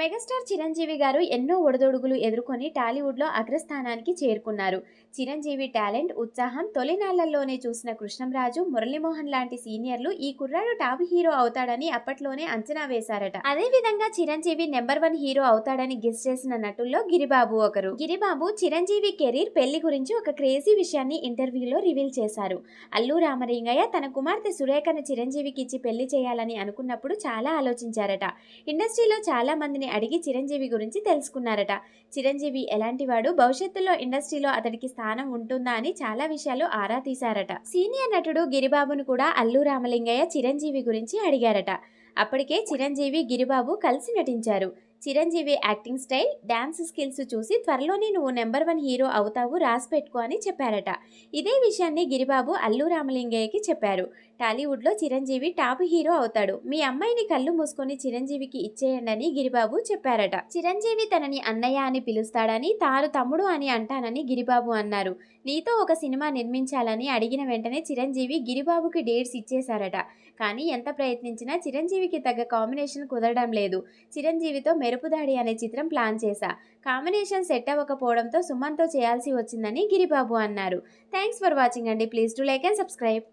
Megastar Chiranjeevi గారు ఎన్నో ఒడదొడుగులు ఎదుర్కొని టాలీవుడ్లో అగ్రస్థానానికి చేరుకున్నారు. చిరంజీవి టాలెంట్ ఉత్సాహం తొలినాళ్ళలోనే చూసిన కృష్ణంరాజు మురళీమోహన్ లాంటి సీనియర్లు ఈ కుర్రాడు టాప్ హీరో అవుతాడని అప్పట్లోనే అంచనా వేశారట. అదే విధంగా చిరంజీవి నెంబర్ వన్ హీరో అవుతాడని గెస్ చేసిన నటుల్లో గిరిబాబు ఒకరు. గిరిబాబు చిరంజీవి కెరీర్ పెళ్ళి గురించి ఒక క్రేజీ విషయాన్ని ఇంటర్వ్యూలో రివీల్ చేశారు. అల్లు రామలింగయ్య తన కుమార్తె సురేఖను చిరంజీవికి ఇచ్చి పెళ్ళి చేయాలని అనుకున్నప్పుడు చాలా ఆలోచించారట. ఇండస్ట్రీలో చాలా మందిని అడిగి చిరంజీవి గురించి తెలుసుకున్నారట. చిరంజీవి ఎలాంటివాడు? భవిష్యత్తులో ఇండస్ట్రీలో అతడికి స్థానం ఉంటుందా అని చాలా విషయాలు ఆరా తీశారట. సీనియర్ నటుడు గిరిబాబును కూడా అల్లు రామలింగయ్య చిరంజీవి గురించి అడిగారట. అప్పటికే చిరంజీవి గిరిబాబు కలిసి నటించారు. Chiranjeevi acting style dance skills చూసి త్వరలోనే నువ్వు నెంబర్ వన్ హీరో అవుతావు రాసి పెట్టుకో అని చెప్పారట. ఇదే విషయాన్ని గిరిబాబు అల్లు రామలింగయ్యకి చెప్పారు. టాలీవుడ్లో చిరంజీవి టాప్ హీరో అవుతాడు. మీ అమ్మాయిని కళ్ళు మూసుకొని చిరంజీవికి ఇచ్చేయండి అని గిరిబాబు చెప్పారట. చిరంజీవి తనని అన్నయ్య అని పిలుస్తాడని తాను తమ్ముడు అని అంటానని గిరిబాబు అన్నారు. నీతో ఒక సినిమా నిర్మించాలని అడిగిన వెంటనే చిరంజీవి గిరిబాబుకి డేట్స్ ఇచ్చేశారట. కానీ ఎంత ప్రయత్నించినా చిరంజీవికి తగ్గ కాంబినేషన్ కుదరడం లేదు. చిరంజీవితో మెరుపుదాడి అనే చిత్రం ప్లాన్ చేశా. కాంబినేషన్ సెట్ అవ్వకపోవడంతో సుమన్తో చేయాల్సి వచ్చిందని గిరిబాబు అన్నారు. థ్యాంక్స్ ఫర్ వాచింగ్ అండి. Please to like and subscribe.